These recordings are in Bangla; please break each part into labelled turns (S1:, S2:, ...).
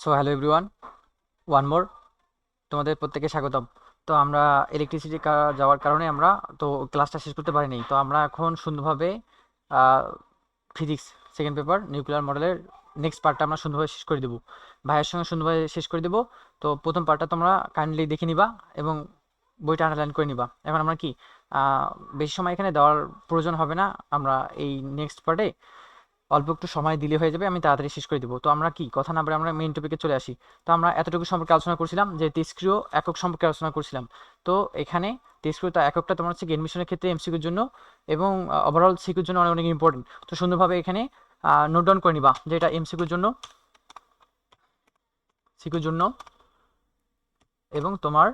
S1: So hello everyone one more তোমাদের প্রত্যেকে স্বাগতম। তো আমরা ইলেকট্রিসিটি যাওয়ার কারণে আমরা তো ক্লাসটা শেষ করতে পারিনি। তো আমরা এখন সুন্দরভাবে ফিজিক্স সেকেন্ড পেপার নিউক্লিয়ার মডেলের নেক্সট পার্টটা আমরা সুন্দরভাবে শেষ করে দেবো। ভাইয়ের সঙ্গে সুন্দরভাবে শেষ করে দেবো। তো প্রথম পার্টটা তোমরা কাইন্ডলি দেখে নিবা এবং বইটা আন্ডারলাইন করে নিবা। এখন আমরা কি বেশি সময় এখানে দেওয়ার প্রয়োজন হবে না। আমরা এই নেক্সট পার্টে অল্প একটু সময় দিলে হয়ে যাবে, আমি তাড়াতাড়ি শেষ করে দিব। তো আমরা কি? কথা না বলে আমরা মেইন টপিকে চলে আসি। তো আমরা এতটুকু সম্পর্কে আলোচনা করছিলাম যে তেজক্রিয় একক সম্পর্কে আলোচনা করছিলাম। তো এখানে তেজক্রিয়তা এককটা তোমার হচ্ছে এডমিশনের ক্ষেত্রে এমসিকিউর জন্য এবং ওভারঅল সিকিউর জন্য অনেক অনেক ইম্পর্টেন্ট তো সুন্দরভাবে এখানে নোট ডাউন করে নিবা যে এটা এমসিকিউর জন্য সিকিউর জন্য এবং তোমার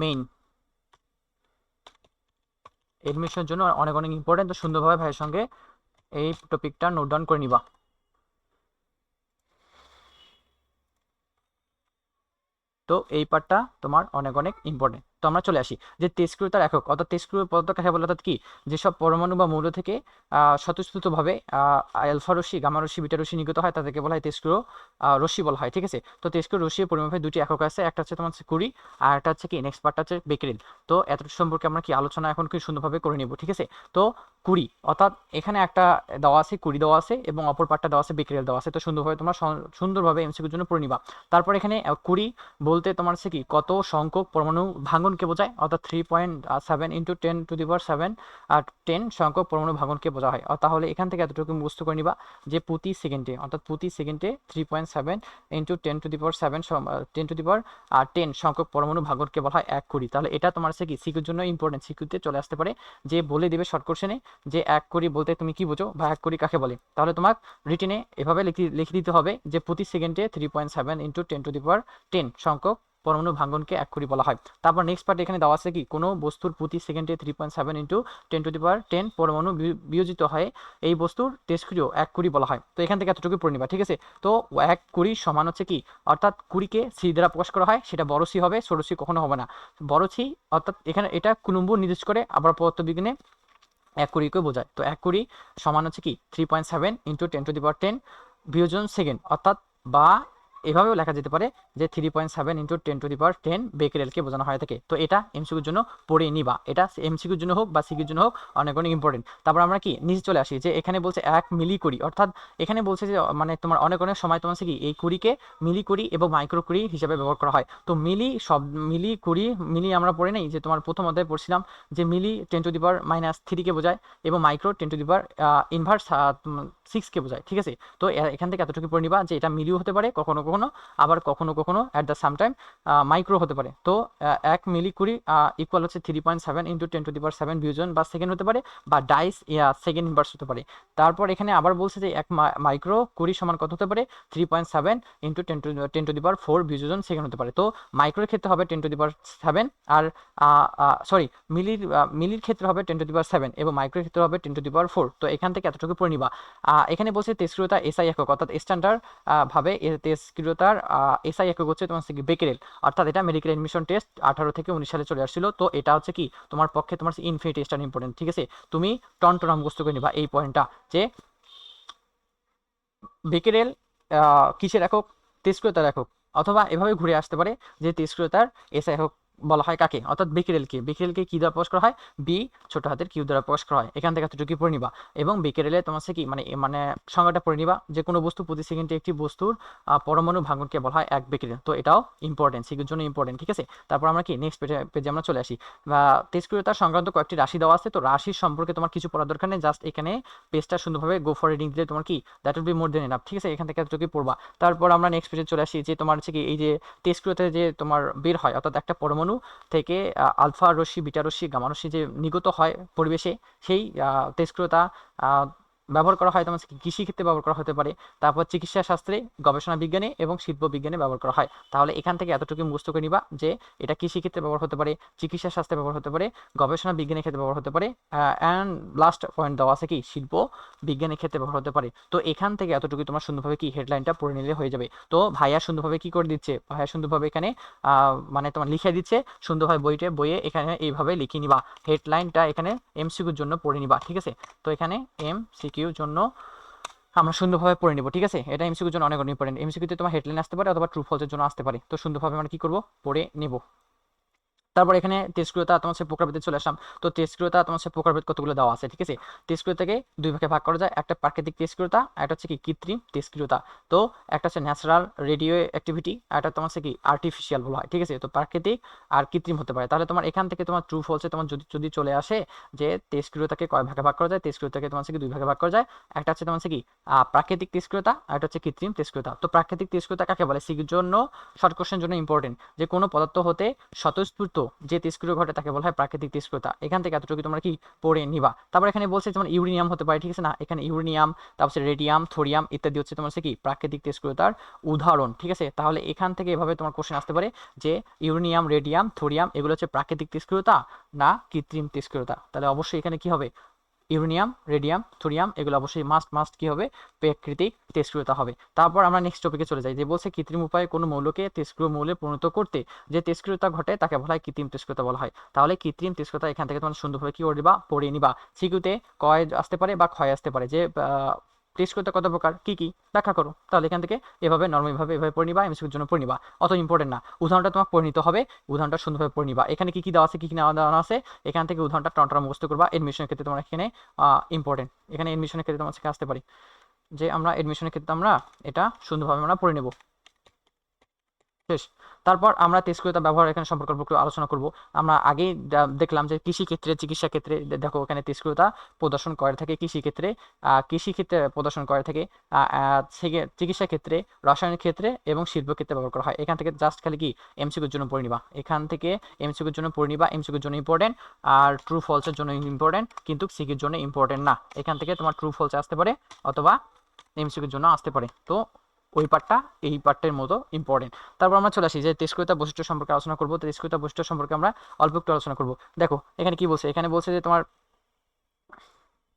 S1: মেইন এডমিশনের জন্য অনেক অনেক ইম্পর্টেন্ট তো সুন্দরভাবে ভাইয়ের সঙ্গে এই টপিকটা নোট ডাউন করে নিবা। তো এই পার্টটা তোমার অনেক অনেক ইম্পর্টেন্ট তো আমরা চলে আসি। যে তেজক্রু তার একক অর্থাৎ তেজক্রিয় পদার্থ কাকে বলে অর্থাৎ কি? যেসব পরমাণু বা মৌল থেকে স্বতঃস্ফূর্তভাবে আলফা রশ্মি গামা রশ্মি বিটা রশ্মি নির্গত হয় তাদেরকে বলা হয় তেজক্রিয় আহ, রশ্মি বলা হয় ঠিক আছে? তো তেজক্রিয় রশ্মির পরিমাপে দুটি একক আছে একটা হচ্ছে তোমার হচ্ছে কুড়ি আর একটা হচ্ছে কি? নেক্সট পার্টটা হচ্ছে বেকেরিল। তো এতটুকু সম্পর্কে আমরা কি আলোচনা এখন কি সুন্দরভাবে করে নিব ঠিক আছে? তো কুড়ি, অর্থাৎ এখানে একটা দেওয়া আছে, কুড়ি দেওয়া আছে এবং অপর পার্টটা দেওয়া আছে বেকেরিল দেওয়া আছে। তো সুন্দরভাবে তোমরা সন- সুন্দরভাবে এমসিকিউর জন্য পড়ে নিবা। তারপর এখানে কুড়ি বলতে তোমার হচ্ছে কি, কত সংখ্যক পরমাণু ভাঙনকে বোঝায়? অর্থাৎ three point seven into ten to the power seven R ten সংখ্যক পরমাণু ভাঙনকে বোঝা হয়। আর তাহলে এখান থেকে এতটুকু মুখস্থ করে নিবা যে প্রতি সেকেন্ডে, অর্থাৎ প্রতি সেকেন্ডে three point seven into ten to the power seven ten to the power R ten সংখ্যক পরমাণু ভাঙনকে বলা হয় এক কুড়ি। তাহলে এটা তোমার হচ্ছে কি সিকিউর জন্য ইম্পর্টেন্ট সিকিউতে চলে আসতে পারে যে বলে দেবে শর্ট কোশ্চেনে যে এক কুড়ি বলতে তুমি কি বোঝো বা এক কুড়ি কাকে বলে? তাহলে তোমার রিটেনে এভাবে লিখে দিতে হবে যে প্রতি সেকেন্ডে three point seven into ten to the power ten সংখ্যক পরমাণু ভাঙ্গনকে এক কুড়ি বলা হয়। তারপর নেক্সট পার্ট এখানে দেওয়া আছে কি? কোনো বস্তুর প্রতি সেকেন্ডে three point seven into ten to the power ten পরমাণু বিয়োজিত হয় এই বস্তুর তেজক্রিয় এক কুড়ি বলা হয়। তো এখান থেকে এতটুকু পড়ে নিবা, ঠিক আছে? তো এক কুড়ি সমান হচ্ছে কি? অর্থাৎ কুড়িকে সি দ্বারা প্রকাশ করা হয়, সেটা বড় সি হবে ছোট সি কখনো হবে না। বড় সি অর্থাৎ এখানে এটা কুলুম্ব নির্দেশ করে আবার পদার্থবিজ্ঞানে এক কুড়িকে বোঝায়? তো এক কুড়ি সমান হচ্ছে কি? Three point seven into ten to the power ten বিয়োজন সেকেন্ড অর্থাৎ বা এভাবেও লেখা যেতে পারে যে three point seven into ten to the power ten বেকেরেলকে বোঝানো হয়ে থাকে তো এটা এমসিকিউর জন্য পড়ে নিবা। এটা এমসিকিউর জন্য হোক বা সিকিউর জন্য হোক অনেক অনেক ইম্পর্টেন্ট তারপর আমরা কি নিচে চলে আসি যে এখানে বলছে এক মিলি কুড়ি অর্থাৎ এখানে বলছে যে মানে তোমার অনেক অনেক সময় তোমার কি এই কুড়িকে মিলি কুড়ি এবং মাইক্রো কুড়ি হিসাবে ব্যবহার করা হয়। তো মিলি সব, মিলি কুড়ি, মিলি আমরা পড়ে নেই যে তোমার প্রথম অধ্যায়ে পড়ছিলাম যে milli ten to the power minus থ্রিকে বোঝায় এবং micro ten to the power inverse সিক্সকে বোঝায়। ঠিক আছে? তো এখান থেকে এতটুকু পড়ে নিবা যে এটা মিলিও হতে পারে, কখনো কখনো আবার কখনো কখনো at the same time micro হতে পারে। তো এক মিলি কুড়ি ইকুয়াল হচ্ছে three point seven into ten to the power seven বিয়োজন বা সেকেন্ড হতে পারে বা ডাইস সেকেন্ড ইনভার্স হতে পারে। তারপর এখানে আবার বলছে যে এক মাইক্রো কুড়ি সমান কত হতে পারে? Three point seven into ten to ten to the power four বিয়োজন সেকেন্ড হতে পারে। তো মাইক্রোর ক্ষেত্রে হবে ten to the power seven R sorry মিলির মিলির ক্ষেত্রে হবে ten to the power seven এবং মাইক্রোর ক্ষেত্রে হবে ten to the power four তো, এখান থেকে এতটুকু পড়ে নিবা। এখানে বলছে তেজক্রিয়তা এসআই একক, অর্থাৎ স্ট্যান্ডার্ড ভাবে এ- তার এসআই একক হচ্ছে তোমার হচ্ছে বেকেরেল অর্থাৎ এটা মেডিকেল এডমিশন টেস্ট আঠারো থেকে উনিশ সালে চলে আসছিল। তো এটা হচ্ছে কি, তোমার পক্ষে তোমার ইনফিনিটি স্টার ইম্পর্টেন্ট ঠিক আছে? তুমি টন টন মুখস্থ করে নিবা এই পয়েন্টটা যে বেকেরেল কিসের একক? তেস্ক্রিয়তার একক। অথবা এভাবে ঘুরে আসতে পারে যে তেস্ক্রিয়তার এসআই একক বলা হয় কাকে? অর্থাৎ বেকেরেলকে। বেকেরেলকে কি দ্বারা প্রকাশ করা হয়? বি, ছোট হাতের কিউ দ্বারা প্রকাশ করা হয়। এখান থেকে এতটুকু পড়ে নিবা। এবং বেকেরেলে তোমার কি? মানে মানে সংজ্ঞাটা পড়ে নিবা। যে কোনো বস্তু প্রতি সেকেন্ডে একটি বস্তুর পরমাণু ভাঙনকে বলা হয় এক বেকেরেল। তো এটাও ইম্পর্টেন্ট সেগুলোর জন্য ইম্পর্টেন্ট ঠিক আছে? তারপর আমরা কি? নেক্সট পেজে পেজে আমরা চলে আসি। বা তেজক্রিয়তা সংক্রান্ত কয়েকটি রাশি দেওয়া আছে। তো রাশির সম্পর্কে তোমার কিছু পড়ার দরকার নেই। জাস্ট এখানে পেজটা সুন্দরভাবে গো ফর রিডিং দিলে তোমার কি? That will be more than enough ঠিক আছে? এখান থেকে এতটুকু পড়বা। তারপর আমরা নেক্সট পেজে চলে আসি যে তোমার হচ্ছে কি? এই যে তেজক্রিয়তে যে তোমার বের হয়, অর্থাৎ একটা পরমাণু থেকে আহ, আলফা রশ্মি বিটা রশ্মি গামা রশ্মি যে নিগত হয় পরিবেশে সেই তেজস্ক্রিয়তা ব্যবহার করা হয়, তোমার হচ্ছে কি কৃষি ক্ষেত্রে ব্যবহার করা হতে পারে। তারপর চিকিৎসা শাস্ত্রে গবেষণা বিজ্ঞানে এবং শিল্প বিজ্ঞানে ব্যবহার করা হয়। তাহলে এখান থেকে এতটুকু মুখস্থ করে নিবা যে এটা কৃষি ক্ষেত্রে ব্যবহার হতে পারে, চিকিৎসা শাস্ত্রে ব্যবহার হতে পারে, গবেষণা বিজ্ঞানের ক্ষেত্রে ব্যবহার হতে পারে অ্যান্ড লাস্ট পয়েন্ট দেওয়া আছে কি, শিল্প বিজ্ঞানের ক্ষেত্রে ব্যবহার হতে পারে। তো এখান থেকে এতটুকু তোমার সুন্দরভাবে কি হেডলাইনটা পড়ে নিলে হয়ে যাবে। তো ভাইয়া সুন্দরভাবে কি করে দিচ্ছে? ভাইয়া সুন্দরভাবে এখানে মানে তোমার লিখে দিচ্ছে, সুন্দরভাবে বইটে, বইয়ে এখানে এইভাবে লিখে নিবা। হেডলাইনটা এখানে এমসিকিউর জন্য পড়ে নিবা, ঠিক আছে? তো এখানে এম সিকিউর জন্য আমরা সুন্দরভাবে পড়ে নিব, ঠিক আছে? এটা এমসিকিউর জন্য অনেক ইম্পর্টেন্ট এমসিকিউতে তোমার হেডলাইন আসতে পারে অথবা ট্রু ফলসের জন্য আসতে পারে। তো সুন্দরভাবে আমরা কি করব? পড়ে নিব। তারপর এখানে তেজক্রিয়তা তোমার সে প্রকারভেদে চলে আসলাম। তো তেজক্রিয়তা তোমার সে প্রকারভেদ কতগুলো দেওয়া আছে, ঠিক আছে? তেজক্রিয়তাকে দুই ভাগে ভাগ করা যায়। একটা প্রাকৃতিক তেজক্রিয়তা একটা হচ্ছে কি কৃত্রিম তেজক্রিয়তা তো একটা হচ্ছে ন্যাচারাল রেডিও অ্যাক্টিভিটি আর একটা তোমার হচ্ছে কি আর্টিফিশিয়াল বলা হয়, ঠিক আছে? তো প্রাকৃতিক আর কৃত্রিম হতে পারে। তাহলে তোমার এখান থেকে তোমার ট্রু ফলসে তোমার যদি যদি চলে আসে যে তেজক্রিয়তাকে কয় ভাগে ভাগ করা যায় তেজক্রিয়তাকে তোমার হচ্ছে কি দুই ভাগে ভাগ করা যায়। একটা হচ্ছে তোমার হচ্ছে কি প্রাকৃতিক তেজক্রিয়তা আর একটা হচ্ছে কৃত্রিম তেজক্রিয়তা তো প্রাকৃতিক তেজক্রিয়তা কাকে বলে? সিগির জন্য শর্ট কোশ্চেন জন্য ইম্পর্টেন্ট যে কোনো পদার্থ হতে স্বতঃস্ফূর্ত যে তেজক্রিয় ঘটে তাকে বলা হয় প্রাকৃতিক তেজক্রিয়তা এখান থেকে এতটুকু তোমরা কি পড়ে নিবা। তারপর এখানে বলছে যেমন ইউরেনিয়াম হতে পারে, ঠিক আছে না? এখানে ইউরেনিয়াম, তারপর রেডিয়াম, থোরিয়াম ইত্যাদি হচ্ছে তোমার কি প্রাকৃতিক তেজক্রিয়তার উদাহরণ, ঠিক আছে? তাহলে এখান থেকে এভাবে তোমার কোশ্চেন আসতে পারে যে ইউরেনিয়াম, রেডিয়াম, থোরিয়াম এগুলো হচ্ছে প্রাকৃতিক তেজক্রিয়তা না কৃত্রিম তেজক্রিয়তা তাহলে অবশ্যই এখানে কি হবে? ইউরেনিয়াম, রেডিয়াম, থোরিয়াম, এগুলো অবশ্যই মাস্ট মাস্ট কী হবে? প্রাকৃতিক তেজস্ক্রিয়তা হবে। তারপর আমরা নেক্সট টপিকে চলে যাই, যে বলছে কৃত্রিম উপায়ে কোনো মৌলকে তেজক্রিয় মৌলে পরিণত করতে যে তেজক্রিয়তা ঘটে তাকে বলা হয় কৃত্রিম তেজক্রিয়তা বলা হয়। তাহলে কৃত্রিম তেজক্রিয়তা এখান থেকে তোমার সুন্দরভাবে কি করে নিবা? পড়ে নিবা। সিকিউতে কয় আসতে পারে বা ক্ষয় আসতে পারে? যে তেজক্রিয়তা কত প্রকার, কী কী? ব্যাখ্যা করো। তাহলে এখান থেকে এভাবে নর্মালভাবে এভাবে পড়ে নিবা এমসিকিউর জন্য পড়ে নিবা। অত ইম্পর্টেন্ট না। উদাহরণটা তোমাকে পড়ে নিতে হবে, উদাহরণটা সুন্দরভাবে পড়ে নিবা। এখানে কী কী দেওয়া আছে, কী কী দেওয়া আছে, এখান থেকে উদাহরণটা টনটা মুখস্থ করবা। এডমিশনের ক্ষেত্রে তোমার এখানে ইম্পর্টেন্ট এখানে এডমিশনের ক্ষেত্রে তোমার কাছে আসতে পারি যে আমরা এডমিশনের ক্ষেত্রে আমরা এটা সুন্দরভাবে আমরা পড়ে নেব। শেষ। তারপর আমরা তেজক্রিয়তা ব্যবহার এখানে সম্পর্কে আলোচনা করব। আমরা আগেই দেখলাম যে কৃষি ক্ষেত্রে চিকিৎসা ক্ষেত্রে দেখো এখানে তেজক্রিয়তা প্রদর্শন করে থাকে কৃষি ক্ষেত্রে কৃষি ক্ষেত্রে প্রদর্শন করে থাকে চিকিৎসা ক্ষেত্রে রাসায়নিক ক্ষেত্রে এবং শিল্প ক্ষেত্রে ব্যবহার করা হয়। এখান থেকে জাস্ট খালি কি? এমসিকিউর জন্য পড়ে নিবা। এখান থেকে এমসিকিউর জন্য পড়ে নিবা। এমসিকিউর জন্য ইম্পর্টেন্ট আর ট্রু ফলসের জন্য ইম্পর্টেন্ট কিন্তু সিকির জন্য ইম্পর্টেন্ট না। এখান থেকে তোমার ট্রু ফলসে আসতে পারে অথবা এমসিকিউর জন্য আসতে পারে। তো ওই পার্টটা, এই পার্টের মতো ইম্পর্টেন্ট তারপর আমরা চলে আসি যে তেজক্রিয়তা বৈশিষ্ট্য সম্পর্কে আলোচনা করব। তেজক্রিয়তা বৈশিষ্ট্য সম্পর্কে আমরা অল্প একটু আলোচনা করব। দেখো, এখানে কি বলছে? এখানে বলছে যে তোমার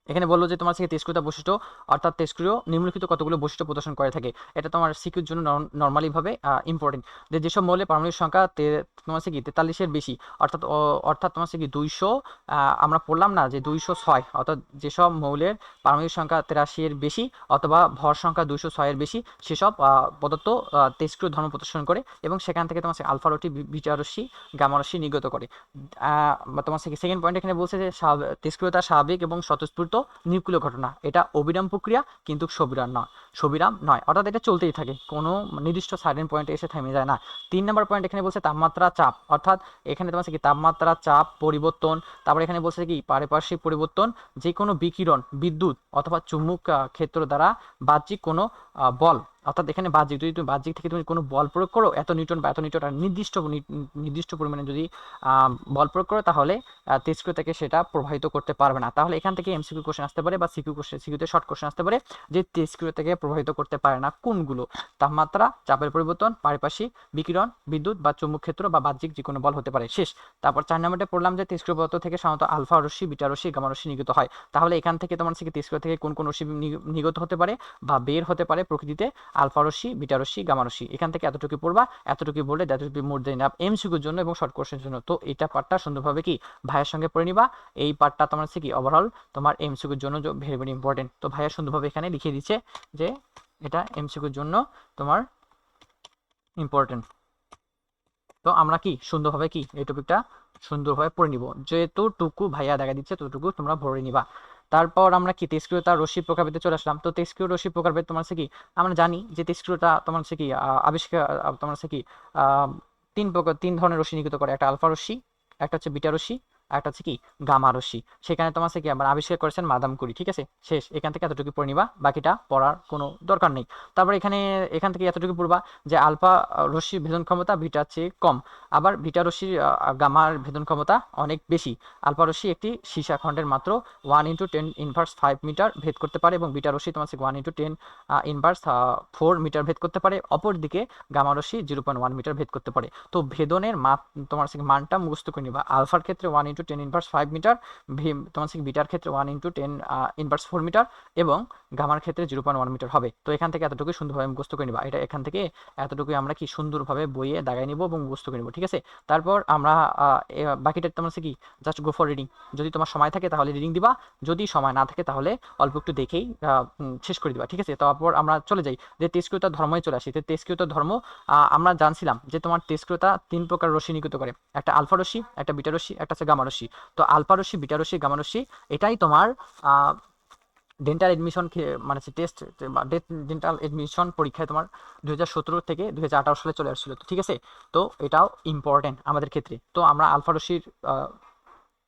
S1: এখানে বলল যে তোমার থেকে তেজক্রিয়তা বৈশিষ্ট্য অর্থাৎ তেজক্রিয় নিম্নলিখিত কতগুলো বৈশিষ্ট্য প্রদর্শন করে থাকে এটা তোমার সিকিউর জন্য নর্মালি ভাবে ইম্পর্টেন্ট যে যেসব মৌলে পারমাণবিক সংখ্যা তোমার হচ্ছে কি তেতাল্লিশের বেশি অর্থাৎ অর্থাৎ তোমার হচ্ছে কি দুইশো আমরা পড়লাম না যে দুইশো ছয় অর্থাৎ যেসব মৌলের পারমাণবিক সংখ্যা তেরাশি এর বেশি অথবা ভর সংখ্যা দুইশো ছয়ের বেশি সেসব আহ, তেজক্রিয় ধর্ম প্রদর্শন করে এবং সেখান থেকে তোমার আলফা রশ্মি বিটা রশ্মি গামা নির্গত করে। তোমার সেকেন্ড পয়েন্ট এখানে বলছে যে তেজক্রিয়তা স্বাভাবিক এবং স্বতঃস্ফূর্ত নিউক্লিয় ঘটনা। এটা অবিরাম প্রক্রিয়া, কিন্তু সবিরাম নয়। সবিরাম নয়, অর্থাৎ এটা চলতেই থাকে। কোনো নির্দিষ্ট সাইডেন পয়েন্টে এসে থেমে যায় না। তিন নম্বর পয়েন্ট এখানে বলছে তাপমাত্রা চাপ, অর্থাৎ এখানে তোমার কি তাপমাত্রা চাপ, পরিবর্তন, তারপর এখানে বলছে কি পারিপার্শ্বিক পরিবর্তন যে কোনো বিকিরণ, বিদ্যুৎ অথবা চুম্বক ক্ষেত্র দ্বারা বাহ্যিক কোনো বল অর্থাৎ এখানে বাহ্যিক যদি তুমি বাহ্যিক থেকে তুমি কোনো বল প্রয়োগ করো এত নিউটন বা এত নিউটন আর নির্দিষ্ট নির্দিষ্ট পরিমাণে যদি বল প্রয়োগ করো তাহলে আহ, তেজক্রিয়তাকে সেটা প্রভাবিত করতে পারবে না। তাহলে এখান থেকে এমসিকিউ কোশ্চেন আসতে পারে বা সিকিউ কোশ্চেন সিকিউতে শর্ট কোশ্চেন আসতে পারে যে তেজক্রিয়তাকে প্রভাবিত করতে পারে না। কোনগুলো? তাপমাত্রা চাপের পরিবর্তন পারিপার্শ্বিক বিকিরণ বিদ্যুৎ বা চুম্বক ক্ষেত্র বা বাহ্যিক যে কোনো বল হতে পারে। শেষ। তারপর চার নম্বরটা পড়লাম যে তেজক্রিয় পদার্থ থেকে সাধারণত আলফা রশ্মি বিটা রশ্মি গামা রশ্মি নির্গত হয়। তাহলে এখান থেকে তোমার হচ্ছে কি থেকে কোন কোন রশ্মি নি- নির্গত হতে পারে বা বের হতে পারে প্রকৃতিতে। আলফা রশ্মি, বিটা রশ্মি, গামা রশ্মি। এখান থেকে এতটুকু পড়বা, এতটুকু বললে that will be more than up এমসিকিউর জন্য এবং শর্ট কোশ্চেনের জন্য। তো এটা পার্টটা সুন্দরভাবে কি ভাইয়ের সঙ্গে পড়ে নিবা। এই পার্টটা তোমার হচ্ছে কি ওভারঅল তোমার এমসিকিউর জন্য ভেরি ভেরি ইম্পর্টেন্ট তো ভাইয়া সুন্দরভাবে এখানে লিখে দিচ্ছে যে এটা এমসিকিউর জন্য তোমার ইম্পর্টেন্ট তো আমরা কি সুন্দরভাবে কি এই টপিকটা সুন্দরভাবে পড়ে নিব। যেহেতু টুকু ভাইয়া দেখা দিচ্ছে, ততটুকু তোমরা ভরে নিবা। তারপর আমরা কি? তেস্ক্রিয়তা রশ্মি প্রকারভেদে চলে আসলাম। তো তেস্ক্রিয় রশ্মি প্রকারভেদ তোমার হচ্ছে কি? আমরা জানি যে তেস্ক্রিয়তা তোমার হচ্ছে কি আবিষ্কার তোমার হচ্ছে কি তিন প্রকার, তিন ধরনের রশ্মি নিগত করে। একটা আলফা রশ্মি, একটা হচ্ছে বিটা রশ্মি একটা হচ্ছে কি, গামা রশ্মি। সেখানে তোমার হচ্ছে কি আমরা আবিষ্কার করেছেন মাদাম কুরি, ঠিক আছে? শেষ, এখান থেকে এতটুকু পড়ে নিবা, বাকিটা পড়ার কোনো দরকার নেই। তারপর এখানে, এখান থেকে এতটুকু পড়বা যে আলফা রশ্মির ভেদন ক্ষমতা ভিটার চেয়ে কম, আবার ভিটা রশ্মির গামার ভেদন ক্ষমতা অনেক বেশি। আলফা রশ্মি একটি সীসা খণ্ডের মাত্র one into ten inverse five metre ভেদ করতে পারে এবং বিটা রশ্মি তোমার one into ten inverse four metre ভেদ করতে পারে। অপরদিকে গামা রশ্মি জিরো পয়েন্ট ওয়ান মিটার ভেদ করতে পারে। তো ভেদনের মাপ তোমার মানটা মুখস্থ করে নিবা। আলফার ক্ষেত্রে one into ten inverse five metre V তোমার কি বিটার ক্ষেত্রে one into ten inverse four metre এবং গামার ক্ষেত্রে জিরো পয়েন্ট ওয়ান মিটার হবে। তো এখান থেকে এতটুকু সুন্দরভাবে মুখস্থ করে নিবা। এটা এখান থেকে এতটুকুই আমরা কি সুন্দরভাবে বইয়ে দাগাই নিব এবং মুখস্থ করে নিব, ঠিক আছে? তারপর আমরা বাকিটা তোমার হচ্ছে কি? জাস্ট গো ফর রিডিং যদি তোমার সময় থাকে তাহলে রিডিং দিবা। যদি সময় না থাকে তাহলে অল্প একটু দেখেই শেষ করে দিবা, ঠিক আছে? তারপর আমরা চলে যাই। যে তেজক্রিয়তার ধর্মই চলে আসি। তো তেজক্রিয়তার ধর্ম আমরা জানছিলাম যে তোমার তেজক্রিয়তা তিন প্রকার রশ্মি নির্গত করে। একটা আলফা রশ্মি, একটা বিটা রশ্মি, একটা হচ্ছে গামা রশ্মি। তো আলফা রশ্মি, বিটা রশ্মি, গামা রশ্মি, এটাই তোমার ডেন্টাল এডমিশন মানে টেস্ট ডেন্টাল এডমিশন পরীক্ষায় তোমার দু হাজার সতেরো থেকে দু হাজার আঠারো সালে চলে আসছিল, তো ঠিক আছে? তো এটাও ইম্পর্টেন্ট আমাদের ক্ষেত্রে। তো আমরা আলফা রশির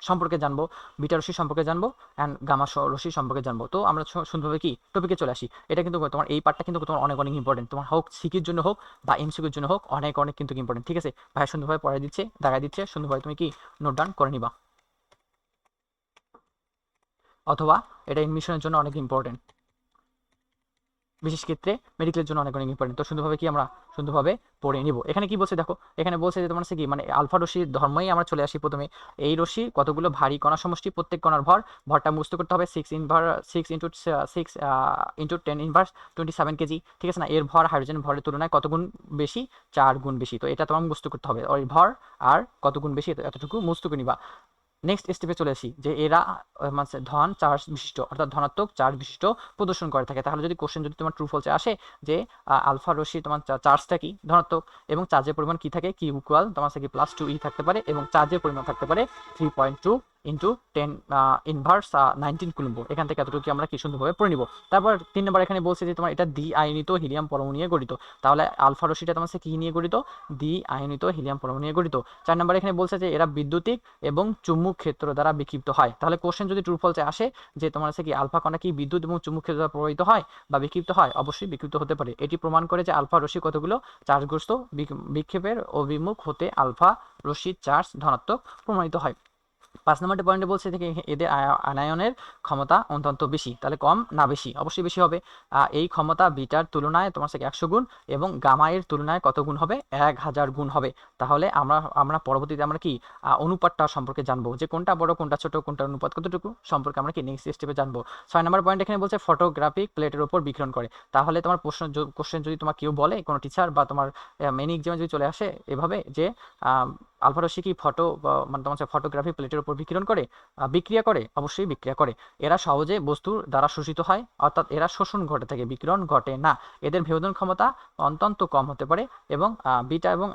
S1: সম্পর্কে জানব, বিটা রশ্মি সম্পর্কে জানব অ্যান্ড গামা রশ্মি সম্পর্কে জানব। তো আমরা সুন্দরভাবে কি টপিকে চলে আসি। এটা কিন্তু তোমার, এই পার্টটা কিন্তু তোমার অনেক অনেক ইম্পর্টেন্ট তোমার হোক সিকির জন্য হোক বা এমসিকির জন্য হোক, অনেক অনেক কিন্তু ইম্পর্টেন্ট ঠিক আছে? ভাই সুন্দরভাবে পড়াই দিচ্ছে দেখাই দিচ্ছে, সুন্দরভাবে তুমি কি নোট ডাউন করে নিবা। অথবা এটা এডমিশনের জন্য অনেক ইম্পর্টেন্ট বিশেষ ক্ষেত্রে মেডিকেলের জন্য অনেক অনেক ইম্পর্টেন্ট তো সুন্দরভাবে কি আমরা সুন্দরভাবে পড়ে নিব? এখানে কি বলছে দেখো, এখানে বলছে যে তোমার কি মানে আলফা রশ্মির ধর্মই আমরা চলে আসি প্রথমে। এই রশ্মি কতগুলো ভারী কণা সমষ্টি, প্রত্যেক কণার ভর, ভরটা মুক্ত করতে হবে six inverse six into six into ten inverse twenty seven KG ঠিক আছে না? এর ভর হাইড্রোজেন ভরের তুলনায় কত গুণ বেশি? চার গুণ বেশি। তো এটা তোমার মুক্ত করতে হবে। ওই ভর আর কত গুণ বেশি? এতটুকু মুক্ত করে নিবা। নেক্সট স্টেপে চলে আসি, যে এরা মানে ধন চার্জ বিশিষ্ট, অর্থাৎ ধনাত্মক চার্জ বিশিষ্ট প্রদর্শন করে থাকে। তাহলে যদি কোশ্চেন যদি তোমার ট্রু ফলসে আসে, যে আলফা রশ্মি তোমার চার্জটা কি? ধনাত্মক। এবং চার্জের পরিমাণ কি থাকে? কি ইকুয়াল তোমার থেকে প্লাস টু ই থাকতে পারে এবং চার্জের পরিমাণ থাকতে পারে three point two into ten inverse nineteen coulomb. এখান থেকে এতটুকু আমরা কি সুন্দরভাবে পড়ে নিব? তারপর তিন নম্বর এখানে বলছে যে তোমার এটা দ্বি আয়নিত হিলিয়াম পরমাণু নিয়ে গঠিত। তাহলে আলফা রশ্মিটা তোমার কি নিয়ে গঠিত? দ্বি আয়নিত হিলিয়াম পরমাণু নিয়ে গঠিত। চার নম্বর এখানে বলছে যে এরা বিদ্যুতিক এবং চুম্বক ক্ষেত্র দ্বারা বিক্ষিপ্ত হয়। তাহলে কোশ্চেন যদি ট্রু ফলসে আসে, যে তোমার কাছে কি আলফা কণা কি বিদ্যুৎ এবং চুম্বক ক্ষেত্র দ্বারা প্রভাবিত হয় বা বিক্ষিপ্ত হয়, অবশ্যই বিক্ষিপ্ত হতে পারে। এটি প্রমাণ করে যে আলফা রশ্মি কতগুলো? চার্জগ্রস্ত, বিক- বিক্ষেপের অভিমুখ হতে আলফা রশ্মির চার্জ ধনাত্মক প্রমাণিত হয়। পাঁচ নম্বরটি পয়েন্টে বলছে যে এদের আনায়নের ক্ষমতা অত্যন্ত বেশি, তাহলে কম না বেশি? অবশ্যই বেশি হবে। এই ক্ষমতা বিটার তুলনায় তোমার থেকে একশো গুণ এবং গামায়ের তুলনায় কত গুণ হবে? এক হাজার গুণ হবে। তাহলে আমরা আমরা পরবর্তীতে আমরা কি? অনুপাতটা সম্পর্কে জানব। যে কোনটা বড়, কোনটা ছোট কোনটা অনুপাত কতটুকু সম্পর্কে আমরা কি নেক্সট স্টেপে জানব। ছয় নম্বর পয়েন্ট এখানে বলছে ফটোগ্রাফিক প্লেটের উপর বিকিরণ করে। তাহলে তোমার প্রশ্ন কোশ্চেন যদি তোমার কেউ বলে, কোনো টিচার বা তোমার মেন এক্সামে যদি চলে আসে এভাবে যে আলফা রশ্মি কি ফটো মানে তোমার ফটোগ্রাফি প্লেটের উপর বিকিরণ করে? বিক্রিয়া করে? অবশ্যই বিক্রিয়া করে। এরা সহজে বস্তুর দ্বারা শোষিত হয়, অর্থাৎ এরা শোষণ ঘটে থাকে, বিকিরণ ঘটে না। এদের বিভেদন ক্ষমতা অত্যন্ত কম হতে পারে এবং বিটা এবং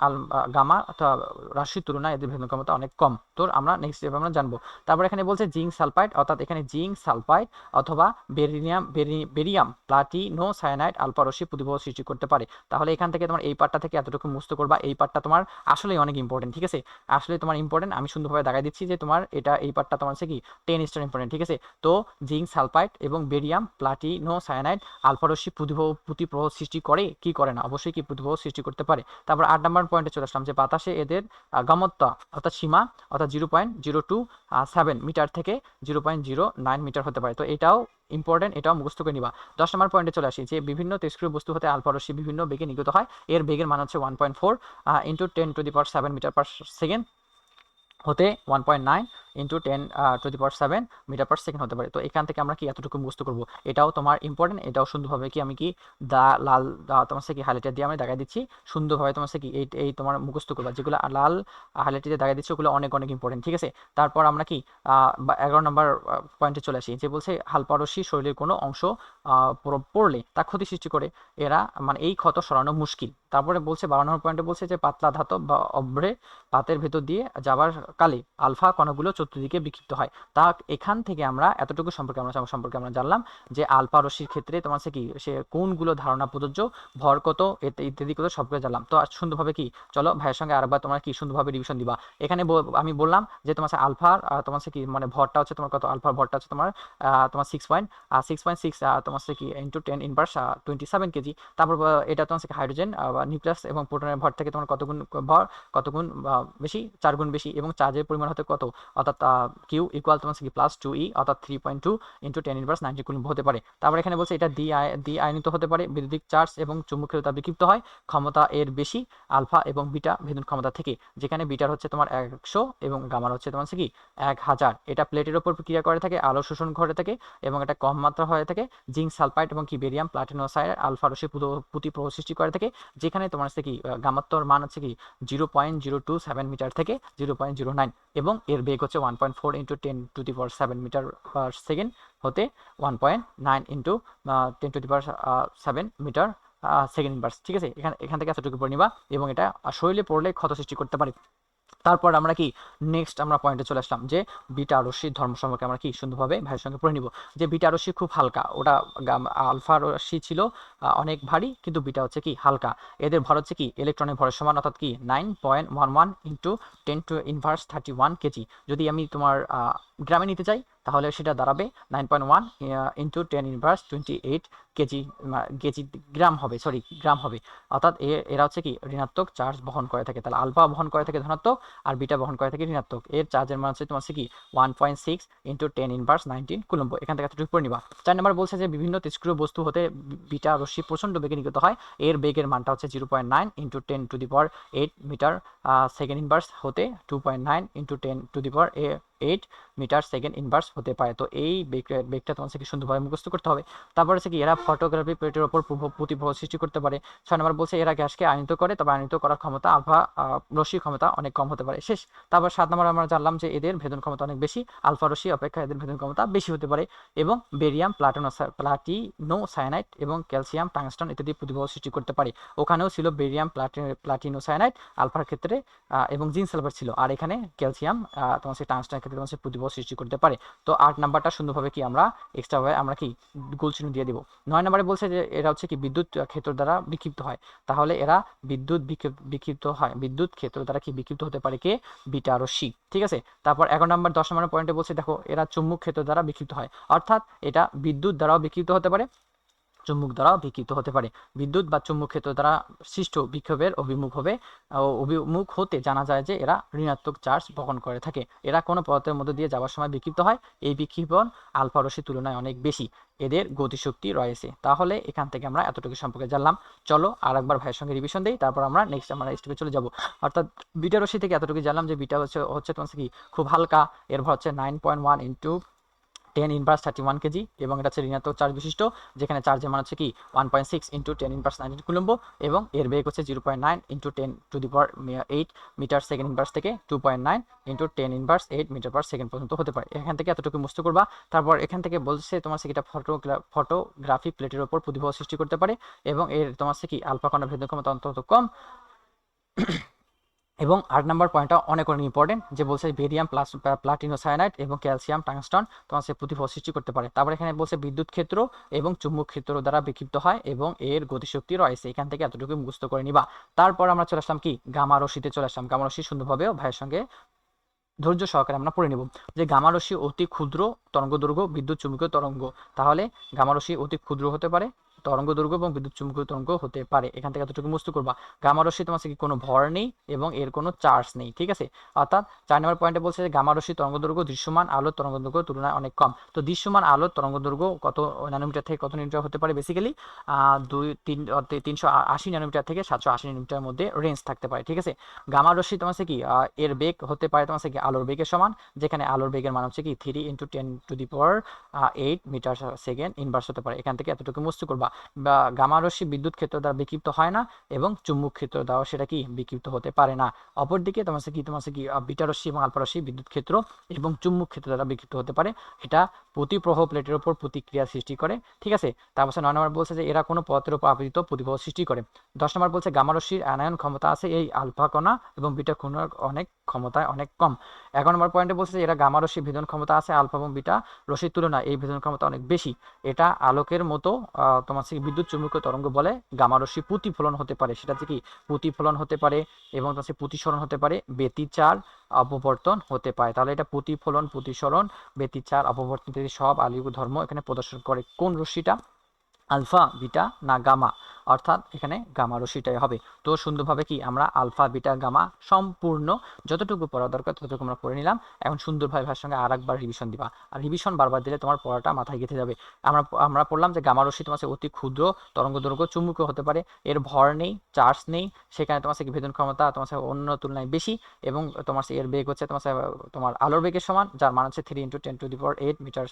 S1: গামা অথবা রাশির তুলনায় এদের বিভেদন ক্ষমতা অনেক কম। তো আমরা নেক্সট আমরা জানব। তারপর এখানে বলছে জিঙ্ক সালফাইড, অর্থাৎ এখানে জিঙ্ক সালফাইড অথবা বেরিনিয়াম, বেরি- বেরিয়াম প্লাটিনো সায়ানাইড আলফা রশ্মি প্রতিভাব সৃষ্টি করতে পারে। তাহলে এখান থেকে তোমার এই পার্টটা থেকে এতটুকু মুস্ত করবা, এই পার্টটা তোমার আসলেই অনেক ইম্পর্টেন্ট ঠিক আছে? আসলে তোমার ইম্পর্টেন্ট আমি সুন্দরভাবে দেখাই দিচ্ছি যে তোমার এটা, এই পার্টটা তোমার হচ্ছে কি টেন স্টার ইম্পর্টেন্ট ঠিক আছে? তো জিঙ্ক সালফাইড এবং বেরিয়াম প্লাটিনো সায়ানাইড আলফা রশ্মি প্রতিভাব প্রতিপ্রভাব সৃষ্টি করে, কি করে না? অবশ্যই কি প্রতিপ্রভাব সৃষ্টি করতে পারে। তারপর আট নম্বর পয়েন্টে চলে আসলাম যে বাতাসে এদের গমত্তা অর্থাৎ সীমা, অর্থাৎ zero point zero two seven metre থেকে zero point zero nine metre হতে পারে। তো এটাও ইম্পর্টেন্ট এটাও মুখস্থ করে নিবা। দশ নম্বর পয়েন্টে চলে আসি, যে বিভিন্ন তেজস্ক্রিয় বস্তু হতে আলপারসি বিভিন্ন বেগে নিগত হয়। এর বেগের মান হচ্ছে one point four into ten to the power seven metre per second হতে one point nine into ten to the seven metre per second হতে পারে। তো এখান থেকে আমরা কি এতটুকু মুখস্থ করব? এটাও তোমার ইম্পর্টেন্ট এটাও সুন্দরভাবে কি আমি কি দা, লাল তোমার সে কি হাইলাইটার দিয়ে আমি দেখাই দিচ্ছি। সুন্দরভাবে তোমার সে কি এই এই তোমার মুখস্থ করবা। যেগুলো লাল হাইলাইটার দিয়ে দেখাই দিচ্ছি, ওগুলো অনেক অনেক ইম্পর্টেন্ট ঠিক আছে? তারপর আমরা কি এগারো নম্বর পয়েন্টে চলে আসি, যে বলছে হালপারসি শরীরের কোনো অংশ পড়লে তা ক্ষতি সৃষ্টি করে। এরা মানে এই ক্ষত সরানো মুশকিল। তারপরে বলছে, বারো নম্বর পয়েন্টে বলছে যে পাতলা ধাতব বা অভ্রে পাতের ভেতর দিয়ে যাবার কালে আলফা কণাগুলো চতুর্দিকে বিক্ষিপ্ত হয়। তা এখান থেকে আমরা এতটুকু সম্পর্কে আমরা সম্পর্কে আমরা জানলাম যে আলফা রশ্মির ক্ষেত্রে তোমার সে কি, সে কোনগুলো ধারণা প্রযোজ্য, ভর কত ইত্যাদি কত সবগুলো জানলাম। তো সুন্দরভাবে কি? চলো ভাইয়ের সঙ্গে আরেকবার তোমরা কি সুন্দরভাবে রিভিশন দিবা। এখানে আমি বললাম যে তোমার সে আলফার তোমার সে কি মানে ভরটা হচ্ছে তোমার কত? আলফার ভরটা হচ্ছে তোমার তোমার six point six point six তোমার সে কি into ten inverse twenty seven KG তারপর এটা তোমার সে হাইড্রোজেন নিউক্লিয়াস এবং প্রোটনের ভর থেকে তোমার কত গুণ ভর, কত গুণ বেশি, চার গুণ বেশি এবং চার্জের পরিমাণ হতে কত? অর্থাৎ অর্থাৎ কিউ ইকুয়াল তোমার কি প্লাস টু ই অর্থাৎ three point two into ten inverse ninety coulomb হতে পারে। তারপর এখানে বলছে এটা দ্বি দ্বি আয়নিত হতে পারে, বিদ্যুতিক চার্জ এবং চুম্বকীয়তা বিক্ষিপ্ত হয়, ক্ষমতা এর বেশি আলফা এবং বিটা বিদ্যুৎ ক্ষমতা থেকে, যেখানে বিটার হচ্ছে তোমার একশো এবং গামার হচ্ছে তোমার কি এক হাজার এটা প্লেটের ওপর ক্রিয়া করে থাকে, আলো শোষণ করে থাকে এবং এটা কম মাত্রা হয়ে থাকে জিঙ্ক সালফাইড এবং কি বেরিয়াম প্লাটিনোসাইড আলফা রসি পুঁতি প্রভাব সৃষ্টি করে থাকে, যেখানে তোমার কি গামাত্তর মান হচ্ছে কি zero point zero two seven metre থেকে জিরো পয়েন্ট জিরো নাইন এবং এর বেগ হচ্ছে one point four into ten to the power seven metre per second হতে one point nine into ten to the power seven metre second inverse ঠিক আছে? এখান এখান থেকে এতটুকু পড়ে নিবা এবং এটা শরীরে পড়লে ক্ষত সৃষ্টি করতে পারে। তারপর আমরা কি নেক্সট আমরা পয়েন্টে চলে আসলাম যে বিটা রশ্মির ধর্ম সম্পর্কে আমরা কি সুন্দরভাবে ভাইয়ের সঙ্গে পড়ে নিব। যে বিটা রশ্মি খুব হালকা, ওটা আলফা রশ্মি ছিল অনেক ভারী, কিন্তু বিটা হচ্ছে কি হালকা। এদের ভর হচ্ছে কি ইলেকট্রনের ভরের সমান, অর্থাৎ কি nine point one one into ten to inverse thirty one KG যদি আমি তোমার গ্রামে নিতে চাই, তাহলে সেটা দাঁড়াবে nine point one into ten inverse twenty eight KG KG gram হবে সরি গ্রাম হবে। অর্থাৎ এরা হচ্ছে কি, ঋণাত্মক চার্জ বহন করে থাকে। তাহলে আলফা বহন করে থাকে ধনাত্মক আর বিটা বহন করে থাকে ঋণাত্মক। এর চার্জের মান হচ্ছে তোমার হচ্ছে কি one point six into ten inverse nineteen coulomb. এখান থেকে এতটুকু নিবা। চার নম্বর বলছে যে বিভিন্ন তেজক্রিয় বস্তু হতে বিটা রশ্মি প্রচণ্ড বেগে নিগত হয়। এর বেগের মানটা হচ্ছে zero point nine into ten to the power eight metre second inverse হতে two point nine into ten to the power uh eight metre second inverse হতে পারে। তো এই বেগটা তোমার কি সুন্দরভাবে মুখস্থ করতে হবে। তারপর হচ্ছে কি, এরা ফটোগ্রাফি প্লেটের ওপর প্রতিপ্রভাব সৃষ্টি করতে পারে। ছয় নম্বর বলছে, এরা গ্যাসকে আনিত করে, তবে আনিত করার ক্ষমতা আলফা রশ্মি ক্ষমতা অনেক কম হতে পারে। শেষ। তারপর সাত নম্বর আমরা জানলাম যে এদের ভেদন ক্ষমতা অনেক বেশি। আলফা রশ্মি অপেক্ষা এদের ভেদন ক্ষমতা বেশি হতে পারে এবং বেরিয়াম, প্লাটিনো প্লাটিনো, সায়ানাইট এবং ক্যালসিয়াম, টাংস্টন ইত্যাদি প্রতিপ্রভাব সৃষ্টি করতে পারে। ওখানেও ছিল বেরিয়াম প্লাটিনো, সায়ানাইট, আলফার ক্ষেত্রে এবং জিন সালফার ছিল। আর এখানে ক্যালসিয়াম তোমার সেই টাংস্টনের ক্ষেত্রে তোমার সেই প্রতিভাব সৃষ্টি করতে পারে। তো আট নাম্বারটা সুন্দরভাবে কি আমরা এক্সট্রাভাবে আমরা কি গোল চিহ্ন দিয়ে দিব? নয় নম্বরে বলছে যে এরা হচ্ছে কি বিদ্যুৎ ক্ষেত্র দ্বারা বিক্ষিপ্ত হয়। তাহলে এরা বিদ্যুৎ বিক্ষিপ্ত হয়। বিদ্যুৎ ক্ষেত্র দ্বারা কি বিক্ষিপ্ত হতে পারে কে? বিটা আর সি। ঠিক আছে? তারপর এগারো নম্বর দশ নম্বর পয়েন্টে বলছে, দেখো, এরা চুম্বক ক্ষেত্র দ্বারা বিক্ষিপ্ত হয়। অর্থাৎ এটা বিদ্যুৎ দ্বারাও বিক্ষিপ্ত হতে পারে। চুম্বক দ্বারা বিকৃত হতে পারে। বিদ্যুৎ বা চুম্বক ক্ষেত্র দ্বারা সৃষ্ট বিক্ষোভের অভিমুখ হবে অভিমুখ হতে জানা যায় যে এরা ঋণাত্মক চার্জ বহন করে থাকে। এরা কোনো পদার্থের মধ্যে দিয়ে যাওয়ার সময় বিক্ষিপ্ত হয়। এই বিক্ষিপণ আলফা তুলনায় অনেক বেশি। এদের গতিশক্তি রয়েছে। তাহলে এখান থেকে আমরা এতটুকু সম্পর্কে জানলাম। চলো আর একবার ভাইয়ের সঙ্গে রিভিশন দিই, তারপর আমরা নেক্সট আমরা স্টেপে চলে যাব। অর্থাৎ বিটা রশ্মি থেকে এতটুকু জানলাম যে বিটা হচ্ছে হচ্ছে তোমার কি? খুব হালকা, এর হচ্ছে nine point one into ten inverse thirty one KG এবং এটা হচ্ছে ঋণাত্মক চার্জ বিশিষ্ট, যেখানে চার্জের মান হচ্ছে কি? One point six into ten inverse nineteen coulomb এবং এর বেগ হচ্ছে zero point nine into ten to the power eight metre second inverse থেকে two point nine into ten inverse eight metre per second পর্যন্ত হতে পারে। এখান থেকে এতটুকু মুস্ত করবা। তারপর এখান থেকে বলছে তোমার সেটা ফটোগ্রা ফটোগ্রাফি প্লেটের ওপর প্রতিভাব সৃষ্টি করতে পারে এবং এর তোমার সে কি আলফা কণা ভেদ ক্ষমতা অন্তত কম। এবং আট নাম্বার পয়েন্টটা অনেক অনেক ইম্পর্টেন্ট যে বলছে বেরিয়াম প্লাস প্লাটিনো সায়ানাইট এবং ক্যালসিয়াম টাংস্টন তোমার সে প্রতিফল সৃষ্টি করতে পারে। তারপর এখানে বলছে বিদ্যুৎ ক্ষেত্র এবং চুম্বক ক্ষেত্র দ্বারা বিক্ষিপ্ত হয় এবং এর গতিশক্তি রয়েছে। এখান থেকে এতটুকু মুখস্থ করে নিবা। তারপর আমরা চলে আসলাম কি? গামা রশিতে চলে আসলাম। গামা রশি সুন্দরভাবেও ভাইয়ের সঙ্গে ধৈর্য সহকারে আমরা পড়ে নেব। যে গামারসি অতি ক্ষুদ্র তরঙ্গ দৈর্ঘ্য বিদ্যুৎ চুম্বকীয় তরঙ্গ। তাহলে গামারসি অতি ক্ষুদ্র হতে পারে তরঙ্গ দৈর্ঘ্য এবং বিদ্যুৎ চুম্বকীয় তরঙ্গ হতে পারে। এখান থেকে এতটুকু মুস্ত করবা। গামা রশ্মি তোমার কি কোনো ভর নেই এবং এর কোনো চার্জ নেই, ঠিক আছে? অর্থাৎ চার নম্বর পয়েন্টে বলছে যে গামা রশ্মি তরঙ্গ দৈর্ঘ্য দৃশ্যমান আলোর তরঙ্গ দৈর্ঘ্য তুলনায় অনেক কম। তো দৃশ্যমান আলোর তরঙ্গ দৈর্ঘ্য কত ন্যানোমিটার থেকে কত নিমিটার হতে পারে বেসিক্যালি দুই, তিন তিনশো আশি ন্যানোমিটার থেকে সাতশো আশি ন্যানোমিটার মধ্যে রেঞ্জ থাকতে পারে, ঠিক আছে? গামা রশ্মি তোমার কি এর বেগ হতে পারে তোমার কি আলোর বেগের সমান? যেখানে আলোর বেগের মান হচ্ছে কি three into ten to the power eight metre second inverse হতে পারে। এখান থেকে এতটুকু মুস্ত করবা। বা গামারশ্মি বিদ্যুৎ ক্ষেত্র দ্বারা বিক্ষিপ্ত হয় না এবং চুম্বক ক্ষেত্র দ্বারা সেটা কি বিক্ষিপ্ত হতে পারে না। অপরদিকে তোমার কি তোমার কি বিটারশ্মি এবং আলফারশ্মি বিদ্যুৎ ক্ষেত্র এবং চুম্বক ক্ষেত্র দ্বারা বিক্ষিপ্ত হতে পারে, এটা প্রতি প্রহ প্লেটের উপর প্রতিক্রিয়া সৃষ্টি করে, ঠিক আছে? তারপর নয় নম্বর বলছে যে এরা কোনো পথের উপর আবৃত প্রতিভাব সৃষ্টি করে। দশ নম্বর বলছে গামারশ্মির আনায়ন ক্ষমতা আছে এই আলফা কণা এবং বিটা কণার অনেক ক্ষমতায় অনেক কম। এগারো নম্বর পয়েন্টে বলছে এরা গামা রশ্মি ভেদন ক্ষমতা আছে, আলফা এবং বিটা রশ্মির তুলনায় এই ভেদন ক্ষমতা অনেক বেশি। এটা আলোকের মতো তোমার বিদ্যুৎ চুম্বকীয় তরঙ্গ বলে, গামা রশ্মি প্রতিফলন হতে পারে। সেটা কি, প্রতিফলন হতে পারে এবং তোমার প্রতিসরণ হতে পারে, ব্যতিচার, অপবর্তন হতে পারে। তাহলে এটা প্রতিফলন, প্রতিসরণ, ব্যতিচার, অপবর্তন সব আলিউ ধর্ম এখানে প্রদর্শন করে। কোন রশ্মিটা? আলফা, বিটা না গামা। অর্থাৎ এখানে গামা রশিটাই হবে। তো সুন্দরভাবে কি আমরা আলফা, বিটা, গামা সম্পূর্ণ যতটুকু পড়া দরকার ততটুকু আমরা পড়ে নিলাম। এখন সুন্দরভাবে ভাইয়ের সঙ্গে আর একবার রিভিশন দিবা। আর রিভিশন বারবার দিলে তোমার পড়াটা মাথায় গেঁথে যাবে। আমরা আমরা পড়লাম যে গামা রশি তোমার অতি ক্ষুদ্র তরঙ্গ দৈর্ঘ্য চুম্বকীয় হতে পারে। এর ভর নেই চার্জ নেই। সেখানে তোমার কাছে ভেদন ক্ষমতা তোমার অন্য তুলনায় বেশি এবং তোমার এর বেগ হচ্ছে তোমার তোমার আলোর বেগের সমান, যার মান হচ্ছে three into ten to the power eight metre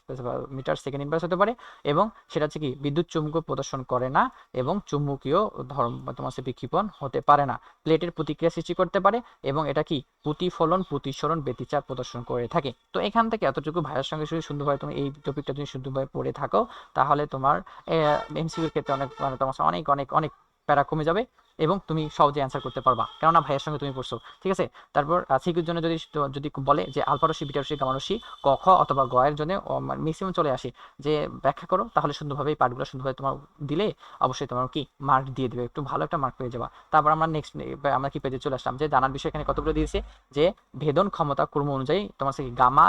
S1: metre second inverse হতে পারে এবং সেটা হচ্ছে কি বিদ্যুৎ চুম্বক প্রদর্শন করে না এবং চুম্বকীয় ধর্ম তোমার বিক্ষিপণ হতে পারে না। প্লেটের প্রতিক্রিয়া সৃষ্টি করতে পারে এবং এটা কি? প্রতিফলন, প্রতিসরণ, ব্যতিচার প্রদর্শন করে থাকে। তো এখান থেকে এতটুকু ভাইয়ের সঙ্গে শুধু সুন্দরভাবে তুমি এই টপিকটা তুমি সুন্দরভাবে পড়ে থাকো, তাহলে তোমার এমসিকিউর ক্ষেত্রে অনেক মানে তোমার অনেক অনেক অনেক প্যারা কমে যাবে। এবং তুমি সহজে অ্যান্সার করতে পারবা। কেননা ভাইয়ের সঙ্গে তুমি পড়ছো। ঠিক আছে? তারপর সিকিউর জন্য যদি যদি বলে যে আলফারসি বিটারসি গামারসি ক, খ অথবা গয়ের জন্য ম্যাক্সিমাম চলে আসে। যে ব্যাখ্যা করো, তাহলে সুন্দরভাবে এই পার্টগুলো সুন্দরভাবে তোমার দিলে অবশ্যই তোমার কি মার্ক দিয়ে দেবে। একটু ভালো একটা মার্ক পেয়ে যাবা। তারপর আমরা নেক্সট আমরা কি পেজে চলে আসলাম? যে জানার বিষয় এখানে কতগুলো দিয়েছে? যে ভেদন ক্ষমতা কর্ম অনুযায়ী তোমার কি গামা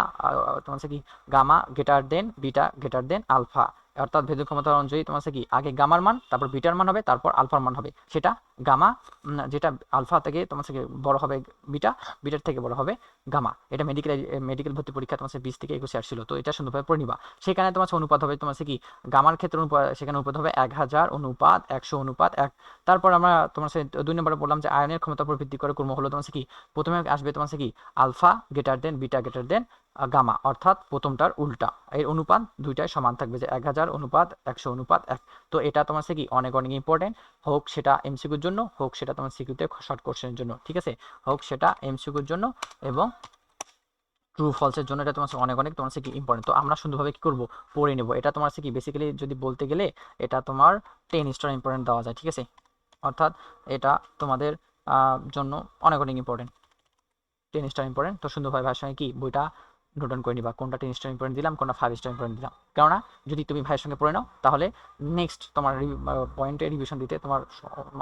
S1: তোমার কি gamma greater then beta greater then alpha অর্থাৎ ভেদক ক্ষমতা অনুযায়ী তোমার কি? আগে গামার মান, তারপর বিটার মান হবে, তারপর আলফার মান হবে। সেটা গামা যেটা আলফা থেকে তোমার থেকে বড় হবে বিটা, বিটার থেকে বড় হবে গামা। এটা মেডিকেল মেডিকেল ভর্তি পরীক্ষা তোমার বিশ থেকে একুশে আসছিল, তো এটা সুন্দরভাবে পড়ে নিবা। সেখানে তোমার অনুপাত হবে তোমার কি? গামার ক্ষেত্রে অনুপাত সেখানে অনুপাত হবে এক হাজার অনুপাত, একশো অনুপাত, এক। তারপর আমরা তোমার দুই নম্বরে বললাম যে আয়নের ক্ষমতার উপর ভিত্তি করে কর্ম হলো তোমার কি? প্রথমে আসবে তোমার কি? Alpha greater then beta greater then gamma, অর্থাৎ প্রথমটার উল্টা। এর অনুপাত দুইটাই সমান থাকবে যে এক হাজার অনুপাত একশো অনুপাত এক। তো এটা তোমার কি অনেক অনেক ইম্পর্টেন্ট হোক সেটা এমসিকুর জন্য, হোক সেটা তোমার সিকিউতে শর্ট কোশ্চেনের জন্য, ঠিক আছে? হোক সেটা এমসিকিউর জন্য এবং ট্রু ফলসের জন্য এটা তোমার অনেক অনেক তোমার কি ইম্পর্টেন্ট তো আমরা সুন্দরভাবে কি করব? পড়ে নেব। এটা তোমার কি বেসিক্যালি যদি বলতে গেলে এটা তোমার টেন স্টার ইম্পর্টেন্ট দেওয়া যায়, ঠিক আছে? অর্থাৎ এটা তোমাদের জন্য অনেক অনেক ইম্পর্টেন্ট টেন স্টার ইম্পর্টেন্ট তো সুন্দরভাবে ভাইয়ের সঙ্গে কি বইটা নোট করে নিবা। কোনটা টেন স্টার ইম্পর্টেন্ট দিলাম, কোনটা ফাইভ স্টার ইম্পর্টেন্ট দিলাম। কেননা, যদি তুমি ভাইয়ের সঙ্গে পড়ে নাও, তাহলে নেক্সট তোমার পয়েন্টে রিভিশন দিতে তোমার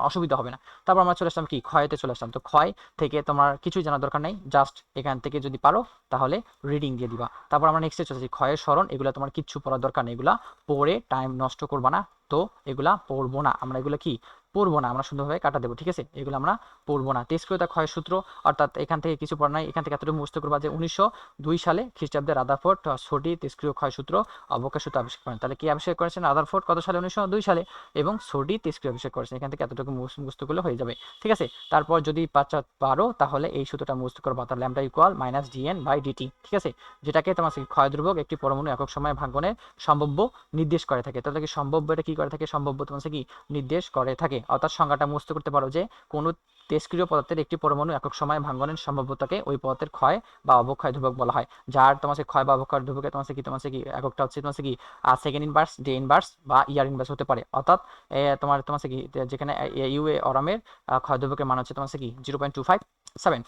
S1: অসুবিধা হবে না। তারপর আমরা চলে আসলাম কি? ক্ষয়তে চলে আসলাম। তো ক্ষয় থেকে তোমার কিছুই জানার দরকার নেই। জাস্ট এখান থেকে যদি পারো, তাহলে রিডিং দিয়ে দিবা। তারপর আমরা নেক্সটে চলে আসি। ক্ষয়ের স্মরণ, এগুলো তোমার কিচ্ছু পড়ার দরকার নেই। এগুলা পড়ে টাইম নষ্ট করবা না। তো এগুলা পড়ব না। আমরা এগুলো কি? পড়ব না, আমরা সুন্দরভাবে কাটা দেবো, ঠিক আছে? এগুলো আমরা পড়ব না। তেজক্রিয়তা ক্ষয় সূত্র, অর্থাৎ এখান থেকে কিছু পড়া নাই, এখান থেকে এতটুকু মুস্ত করবা যে উনিশশো দুই সালে খ্রিস্টাব্দে রাদারফোর্ড সোডি তেজক্রিয় ক্ষয় সূত্র অবকাশ সূত্র আবিষ্কার করেন। তাহলে কি আবিষ্কার করেছেন? রাদারফোর্ড কত সালে? উনিশশো দুই সালে। এবং সোডি তেজক্রিয় আবিষ্কার করেছেন। এখান থেকে এতটুকু মুস্ত করলে হয়ে যাবে, ঠিক আছে? তারপর যদি পাঁচ পারো তাহলে এই সূত্রটা মুস্ত করবা। তাহলে lambda equal minus DN by DT ঠিক আছে? যেটাকে তোমার ক্ষয় ধ্রুবক একটি পরমাণু একক সময় ভাঙ্গনের সম্ভাব্য নির্দেশ করে থাকে। তাহলে কি সম্ভাব্য এটা কি করে থাকে? সম্ভাব্য তোমার কি নির্দেশ করে থাকে? অর্থাৎ সংজ্ঞাটা মুস্ত করতে পারো যে কোনো তেজক্রিয় পদার্থের একটি পরমাণু একক সময় ভাঙ্গনের সম্ভাব্যতাকে ওই পদার্থের ক্ষয় বা অবক্ষয় ধ্রুবক বলা হয়, যার তোমার ক্ষয় বা অবক্ষয় ধ্রুবকে তোমার কি তোমার কি, এককটা হচ্ছে তোমার কি সেকেন্ড ইনভার্স ডে ইনভার্স বা ইয়ার ইনভার্স হতে পারে। অর্থাৎ তোমার তোমার কি যেখানে ইউ, এ, অরামের ক্ষয় ধ্রুবকের মান হচ্ছে তোমার কি zero point two five seven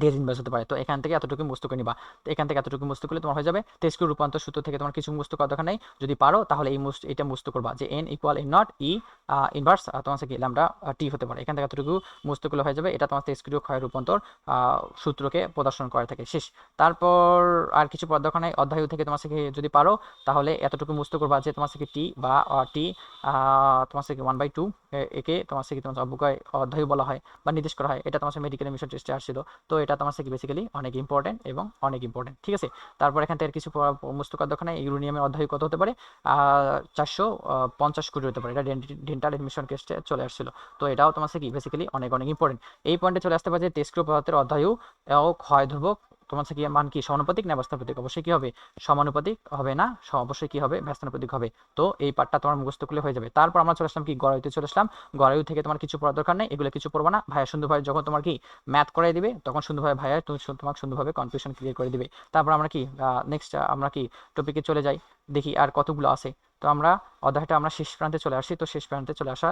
S1: days inverse হতে পারে। তো এখান থেকে এতটুকু মুস্ত করে নিবা। তো এখান থেকে এতটুকু মুস্ত করলে তোমার হয়ে যাবে তেজকুর রূপান্তর সূত্র থেকে তোমার কিছু মুস্ত করার দরকার নেই। যদি পারো, তাহলে এই মুস্ত এটা মুস্ত করবা যে N equal N naught E inverse তোমার কি ল্যামডা টি হতে পারে। এখান থেকে এতটুকু মুস্ত করলে হয়ে যাবে। এটা তোমার তেজকুরীয় ক্ষয় রূপান্তর সূত্রকে প্রদর্শন করে থাকে। শেষ। তারপর আর কিছু পদ দরকার নেই। অধ্যায় থেকে তোমার থেকে যদি পারো, তাহলে এতটুকু মুস্ত করবা যে তোমার থেকে টি বা টি তোমার থেকে ওয়ান বাই টু একে তোমার থেকে তোমার অবকায় অধ্যায় বলা হয় বা নির্দেশ করা হয়। এটা তোমার মেডিকেল মিশন টেস্টে আসছিল। তো এটা তোমার থেকে বেসিক্যালি অনেক ইম্পর্টেন্ট এবং অনেক ইম্পর্টেন্ট ঠিক আছে? তারপর এখান থেকে কিছু মুস্তকার দোকানে ইউরোনিয়ামের অধ্যায় কত হতে পারে? চারশো পঞ্চাশ কোটি হতে পারে, এটা ডেন্টাল এডমিশন কেসে চলে আসছিল। তো এটাও তোমার কি বেসিক্যালি অনেক অনেক ইম্পর্টেন্ট এই পয়েন্টে চলে আসতে পারে যে টেস্ক্রিয় পদার্থের অধ্যায়ও ক্ষয় ধ্রুবক তোমার কি মান কি? সমানুপাতিক না ব্যস্তানুপাতিক? অবশ্যই কি হবে? সমানুপাতিক হবে না অবশ্যই কি হবে? ব্যস্তানুপাতিক হবে। তো এই পার্টটা তোমার মুখস্থ করলে হয়ে যাবে। তারপর আমরা চলে আসলাম কি? গড়াইতে চলে আসলাম। গড়াইউ থেকে তোমার কিছু পড়ার দরকার নেই। এগুলো কিছু পড়ব না। ভাইয়া সুন্দর ভাই যখন তোমার কি ম্যাথ করাই দিবে, তখন সুন্দরভাবে ভাইয়া তুমি তোমাকে সুন্দরভাবে কনফিউশন ক্লিয়ার করে দিবে। তারপর আমরা কি নেক্সট আমরা কি টপিকে চলে যাই। দেখি আর কতগুলো আছে। তো আমরা অধ্যায়টা আমরা শেষ প্রান্তে চলে আসি। তো শেষ প্রান্তে চলে আসা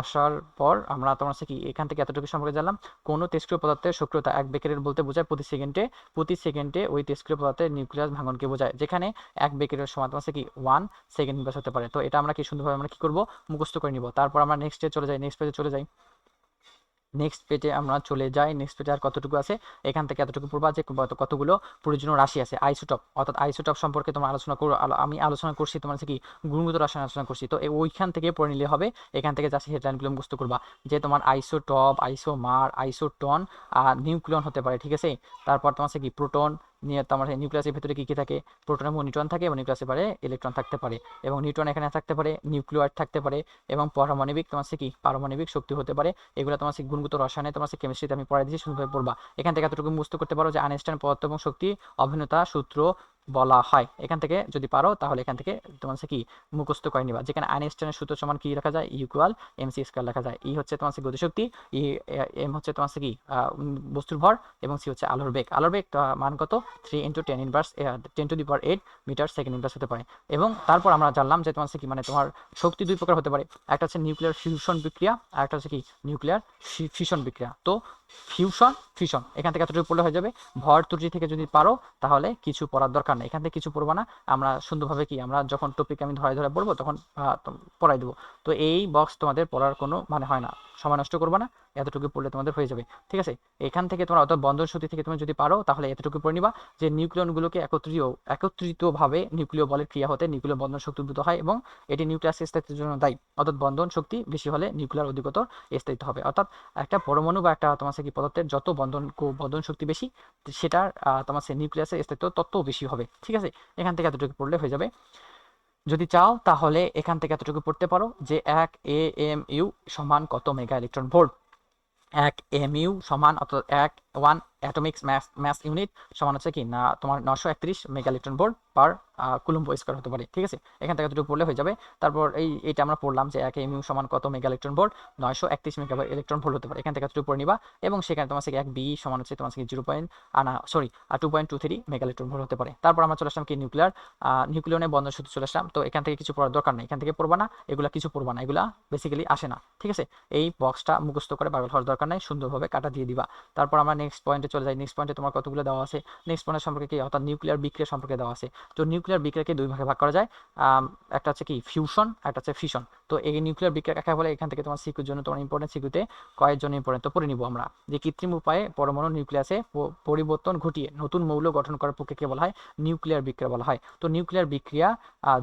S1: আসার পর আমরা তোমার কি, এখান থেকে এতটুকু সম্পর্কে জানলাম। কোনো তেজক্রিয় পদার্থের সক্রিয়তা এক বেকেরের বলতে বোঝায় প্রতি সেকেন্ডে প্রতি সেকেন্ডে ওই তেজক্রিয় পদার্থের নিউক্লিয়াস ভাঙনকে বোঝায়, যেখানে এক বেকেরের সময় তোমার কি ওয়ান সেকেন্ড নিউক্লিয়াস হতে পারে। তো এটা আমরা কি সুন্দরভাবে আমরা কি করব? মুখস্থ করে নিব। তারপর আমরা নেক্সট ডে চলে যাই নেক্সট পেজে চলে যাই। নেক্সট পেজে আমরা চলে যাই। নেক্সট পেজে আর কতটুকু আছে? এখান থেকে এতটুকু পড়বা যে কতগুলো প্রয়োজনীয় রাশি আছে। আইসোটপ অর্থাৎ আইসোটপ সম্পর্কে তোমার আলোচনা করো আমি আলোচনা করছি তোমার হচ্ছে কি গুণগত রাশি আলোচনা করছি। তো ওইখান থেকে পড়ে নিলে হবে। এখান থেকে জাস্ট হেডলাইনগুলো মুখস্থ করবা। যে তোমার আইসোটপ আইসোমার আইসোটন আর নিউক্লিয়ন হতে পারে, ঠিক আছে? তারপর তোমার হচ্ছে কি প্রোটন তোমার নিউক্লিয়াসের ভিতরে কী কী থাকে? প্রোটন এবং নিউট্রন থাকে এবং নিউক্লিয়াসের পারে ইলেকট্রন থাকতে পারে। এবং নিউট্রন এখানে থাকতে পারে নিউক্লিয়ার থাকতে পারে এবং পারমাণবিক তোমার সে কি? পারমাণবিক শক্তি হতে পারে। এগুলো তোমার সে গুণগত রসায়নে তোমার সে কেমিস্ট্রিতে আমি পড়াই দিচ্ছি সুন্দরভাবে পড়বা এখান থেকে এতটুকু বুঝতে করতে পারো যে আনস্টান পদার্থ এবং শক্তি অভিন্নতা সূত্র বলা হয়। এখান থেকে যদি পারো, তাহলে এখান থেকে তোমার কি, মুখস্থ করে নিবা। যেখানে আইনস্টাইনের সূত্র সমান কি লেখা যায়? ইকুয়াল এম সি স্কোয়ার লেখা যায়। ই হচ্ছে তোমার হচ্ছে গতিশক্তি ই এম হচ্ছে তোমার কি বস্তুর ভর, এবং সি হচ্ছে আলোর বেগ। আলোর বেগ মান কত? Three into ten inverse ten to the power eight metre second inverse হতে পারে। এবং তারপর আমরা জানলাম যে তোমার কি মানে তোমার শক্তি দুই প্রকার হতে পারে। একটা হচ্ছে নিউক্লিয়ার ফিউশন বিক্রিয়া, আর একটা হচ্ছে কি নিউক্লিয়ার ফিশন বিক্রিয়া। তো ফিউশন ফিউশন এখান থেকে এতটুকু পড়লে হয়ে যাবে। ভর ত্রুটি থেকে যদি পারো, তাহলে কিছু পড়ার দরকার নেই। এখান থেকে কিছু পড়ব না। আমরা সুন্দরভাবে কি, আমরা যখন টপিক আমি ধরে ধরে পড়ব, তখন পড়াই দেবো। তো এই বক্স তোমাদের পড়ার কোনো মানে হয় না। সময় নষ্ট করব না। এতটুকু পড়লে তোমাদের হয়ে যাবে। ঠিক আছে? এখান থেকে তোমরা অত বন্ধন শক্তি থেকে তুমি যদি পারো, তাহলে এতটুকু পড়ে নিবা যে নিউক্লিয়নগুলোকে একত্রিত একত্রিতভাবে নিউক্লিয় বলের ক্রিয়া হতে নিউক্লিয় বন্ধন শক্তি উদ্ভূত হয় এবং এটি নিউক্লিয়াস স্থায়িত্বের জন্য দায়ী। অর্থাৎ বন্ধন শক্তি বেশি হলে নিউক্লিয়ার অধিকতর স্থায়িত্ব হবে। অর্থাৎ একটা পরমাণু বা একটা তোমার কি পদার্থের যত বন্ধন বন্ধন শক্তি বেশি, সেটার তোমার সে নিউক্লিয়াসের স্থায়িত্ব তত বেশি হবে। ঠিক আছে? এখান থেকে এতটুকু পড়লে হয়ে যাবে। যদি চাও, তাহলে এখান থেকে এতটুকু পড়তে পারো যে এক এ এম ইউ সমান কত মেগা ইলেকট্রন ভোল্ট? এক এম ইউ সমান অর্থাৎ এক one atomics mass mass unit সমান হচ্ছে কি? না, তোমার নশো একত্রিশ mega electron volt per coulomb square হতে পারে, ঠিক আছে? এখান থেকে এতটুকু পড়লে হয়ে যাবে। তারপর এই এটা আমরা পড়লাম যে এক এম ইউ সমান কত মেগা ইলেকট্রন ভোল্ট? নয়শো একত্রিশ মেগা ইলেকট্রন ভোল্ট হতে পারে। এখান থেকে এতটুকু পড়ে নিবা এবং সেখানে তোমার থেকে এক বি সমান হচ্ছে তোমার থেকে জিরো পয়েন্ট আনা sorry two point two three mega electron volt হতে পারে। তারপর আমরা চলে আসলাম কি নিউক্লিয়ার নিউক্লিয়নের বন্ধ সূত্র চলে আসলাম। তো এখান থেকে কিছু পড়ার দরকার নেই। এখান থেকে পড়বা না, এগুলা কিছু পড়বা না, এগুলা বেসিক্যালি আসে না, ঠিক আছে? এই বক্সটা মুখস্থ করে পাগল হওয়ার দরকার নেই, সুন্দরভাবে কাটা দিয়ে দিবা। তারপর আমরা নেক্সট পয়েন্টে চলে যাই নেক্সট পয়েন্টে তোমার কতগুলো দেওয়া আছে নেক্সট পয়েন্টের সম্পর্কে কি, অর্থাৎ নিউক্লিয়ার বিক্রিয়া সম্পর্কে দেওয়া আছে। তো নিউক্লিয়ার বিক্রিয়াকে দুই ভাগে ভাগ করা যায় একটা হচ্ছে কি ফিউশন একটা হচ্ছে ফিশন তো এই নিউক্লিয়ার বিক্রিয়া কাকে বলে? এখান থেকে তোমার সিকুর জন্য তোমার ইম্পর্টেন্ট সিকুতে কয়ের জন্য ইম্পর্টেন্ট তো পড়ে নিব আমরা। যে কৃত্রিম উপায়ে পরমাণু নিউক্লিয়াসে পরিবর্তন ঘটিয়ে নতুন মৌল গঠন করার প্রক্রিয়াকে বলা হয় নিউক্লিয়ার বিক্রিয়া বলা হয়। তো নিউক্লিয়ার বিক্রিয়া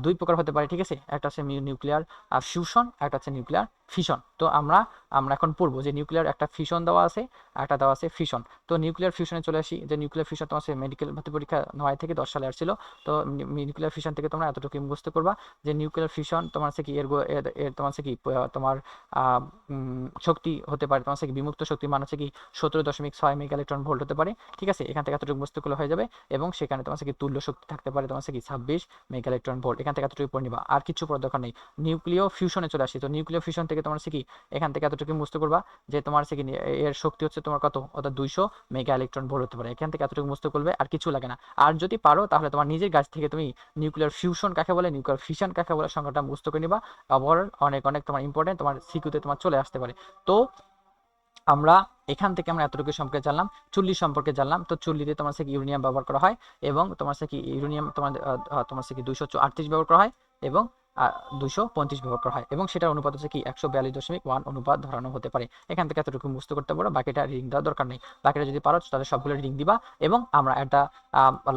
S1: দুই প্রকার হতে পারে, ঠিক আছে? একটা হচ্ছে নিউক্লিয়ার ফিউশন একটা হচ্ছে নিউক্লিয়ার ফিশন তো আমরা আমরা এখন পড়ব যে নিউক্লিয়ার একটা ফিশন দেওয়া আছে, একটা দেওয়া আছে ফিশন তো নিউক্লিয়ার ফিউশনে চলে আসি যে নিউক্লিয়ার ফিউশন তোমার মেডিকেল ভর্তি পরীক্ষা নয় থেকে দশ সালে আসছিল। তো নিউক্লিয়ার ফিশন থেকে তোমরা এতটুকু মুখস্থ করবা যে নিউক্লিয়ার ফিউশন তোমার হচ্ছে কি এর তোমার হচ্ছে কি তোমার শক্তি হতে পারে। তোমার হচ্ছে কি, বিমুক্ত শক্তি মান হচ্ছে কি, সতেরো দশমিক ছয় মেগা ইলেকট্রন ভোল্ট হতে পারে। ঠিক আছে? এখান থেকে এতটুকু করলে হয়ে যাবে এবং সেখানে তোমার কি, তুল্য শক্তি থাকতে পারে তোমার কি, ছাব্বিশ মেগা ইলেকট্রন ভোল্ট। এখান থেকে এতটুকু পড়ে নিবা। আর কিছু পড়ার দরকার নেই। নিউক্লিয় ফিউশনে চলে আসি। তো নিউক্লিয় ফিউশন থেকে তোমার কি, এখান থেকে এতটুকু মুখস্থ করবা যে তোমার কি এর শক্তি হচ্ছে তোমার কত? অর্থাৎ দুইশো মেগা ইলেকট্রন ভোল্ট হতে পারে। এখান থেকে এতটুকু মুখস্থ করবে, আর কিছু লাগে না। আর যদি পারো, তাহলে তোমার নিজের গাছ থেকে তুমি নিউক্লিয়ার ফিউশন কাকে বলে নিউক্লিয়ার ফিশন কাকে বলে সংখ্যাটা মুখস্থ করে নিবা। আবার অনেক অনেক তোমার ইম্পর্টেন্ট তোমার সিকিউতে তোমার চলে আসতে পারে। তো আমরা এখান থেকে আমরা এতটুকু সম্পর্কে জানলাম, চুল্লি সম্পর্কে জানলাম। তো চুল্লিতে তোমার সে ইউরেনিয়াম ব্যবহার করা হয় এবং তোমার সে কি ইউরেনিয়াম তোমার তোমার সে কি দুইশো আটত্রিশ ব্যবহার করা হয় এবং দুইশো পঁয়ত্রিশ করা হয় এবং সেটার অনুপাত হচ্ছে কি, একশো বিয়াল্লিশ দশমিক ওয়ান অনুপাত ধরানো হতে পারে। এখান থেকে এতটুকু মুস্ত করতে পারো, বাকিটা রিডিং দেওয়ার দরকার নেই। বাকিটা যদি পারো, তাহলে সবগুলো রিং দিবা এবং আমরা একটা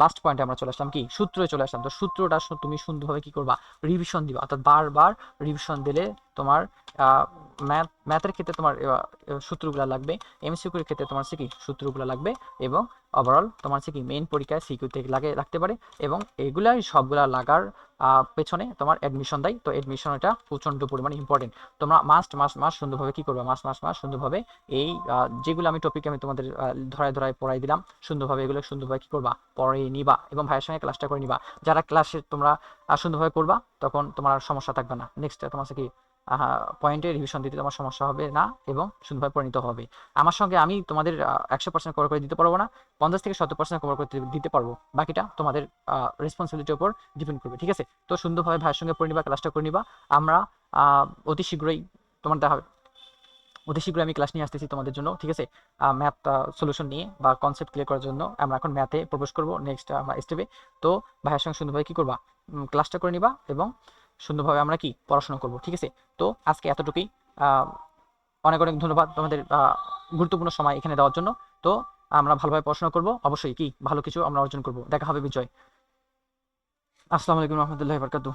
S1: লাস্ট পয়েন্টে আমরা চলে আসলাম কি সূত্রে চলে আসলাম। তো সূত্রটা তুমি সুন্দরভাবে কি করবা রিভিশন দিবা। অর্থাৎ বারবার রিভিশন দিলে তোমার ম্যাথ, ম্যাথের ক্ষেত্রে তোমার সূত্রগুলো লাগবে এমসিকিউর ক্ষেত্রে তোমার হচ্ছে কি সূত্রগুলো লাগবে এবং ওভারঅল তোমার হচ্ছে কি মেইন পরীক্ষায় সিকিউতে লাগে, লাগতে পারে এবং এগুলাই সবগুলা লাগার পেছনে তোমার অ্যাডমিশন দেয়। তো অ্যাডমিশন এটা প্রচণ্ড পরিমাণে ইম্পর্টেন্ট তোমরা মাস্ট মাস মাস সুন্দরভাবে কি করবে? মাস মাস মাস সুন্দরভাবে এই যেগুলো আমি টপিক আমি তোমাদের ধরায় ধরায় পড়াই দিলাম, সুন্দরভাবে এগুলো সুন্দরভাবে কি করবা? পড়ে নিবা এবং ভাইয়ের সঙ্গে ক্লাসটা করে নিবা। যারা ক্লাসে তোমরা সুন্দরভাবে করবা, তখন তোমার সমস্যা থাকবে না। নেক্সট তোমার কি পয়েন্টে রিভিশন দিতে তোমার সমস্যা হবে না এবং সুন্দরভাবে পরিণত হবে। আমার সঙ্গে আমি তোমাদের একশো পার্সেন্ট কভার করে দিতে পারব না, পঞ্চাশ থেকে সত্তর পার্সেন্ট কভার করতে দিতে পারব। বাকিটা তোমাদের রেসপন্সিবিলিটির উপর ডিপেন্ড করবে, ঠিক আছে? তো সুন্দরভাবে ভাইয়ের সঙ্গে পড়ে নিবা ক্লাসটা করে নিবা। আমরা অতি শীঘ্রই তোমার দেখা হবে। অতি শীঘ্রই আমি ক্লাস নিয়ে আসতেছি তোমাদের জন্য, ঠিক আছে? ম্যাথ সলিউশন নিয়ে বা কনসেপ্ট ক্লিয়ার করার জন্য আমরা এখন ম্যাথে প্রবেশ করব নেক্সট আমরা স্টেপে তো ভাইয়ের সঙ্গে সুন্দরভাবে কী করবা? ক্লাসটা করে নিবা এবং সুন্দরভাবে আমরা কি পড়াশোনা করব, ঠিক আছে? তো আজকে এতটুকুই। অনেক অনেক ধন্যবাদ তোমাদের গুরুত্বপূর্ণ সময় এখানে দেওয়ার জন্য। তো আমরা ভালোভাবে পড়াশোনা করব। অবশ্যই কি ভালো কিছু আমরা অর্জন করব। দেখা হবে বিজয়। আসসালামু আলাইকুম রহমতুল্লাহ বরকাতু